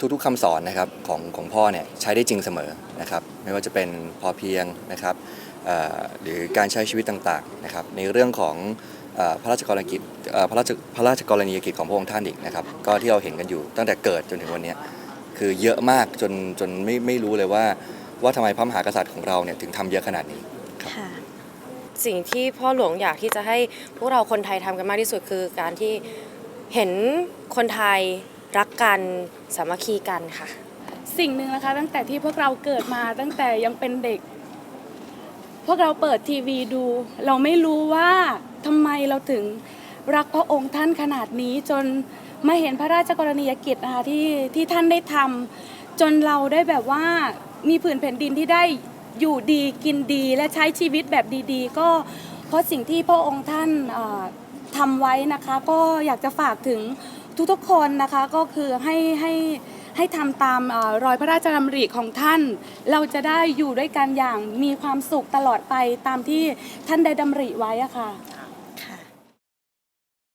ทุกๆคำสอนนะครับของของพ่อเนี่ยใช้ได้จริงเสมอนะครับไม่ว่าจะเป็นพอเพียงนะครับหรือการใช้ชีวิตต่างๆนะครับในเรื่องของอพระราชกรณียกิจพระราชพระราชกรณียกิจของพระองค์ท่านอีกนะครับก็ที่เราเห็นกันอยู่ตั้งแต่เกิดจนถึงวันนี้คือเยอะมากจนจนไม่ไม่รู้เลยว่าว่าทำไมพระมหากษัตริย์ของเราเนี่ยถึงทำเยอะขนาดนี้ค่ะสิ่งที่พ่อหลวงอยากที่จะให้พวกเราคนไทยทำกันมากที่สุดคือการที่เห็นคนไทย รักกันสามัคคีกันค่ะ สิ่งหนึ่งนะคะ ตั้งแต่ที่พวกเราเกิดมาตั้งแต่ยังเป็นเด็ก พวกเราเปิดทีวีดู เราไม่รู้ว่าทำไมเราถึงรักพระองค์ท่านขนาดนี้จนมาเห็นพระราชกรณียกิจนะคะที่ที่ท่านได้ทำจนเราได้แบบว่ามีผืนแผ่นดินที่ได้อยู่ดีกินดีและใช้ชีวิตแบบดีๆ ก็เพราะสิ่งที่พระองค์ท่านทำไว้นะคะ ก็อยากจะฝากถึง ทุกๆคนนะคะก็คือให้ให้ให้ทำตามเออรอยพระราชดำริของท่าน เราจะได้อยู่ด้วยกันอย่างมีความสุขตลอดไปตามที่ท่านได้ดำริไว้อะค่ะ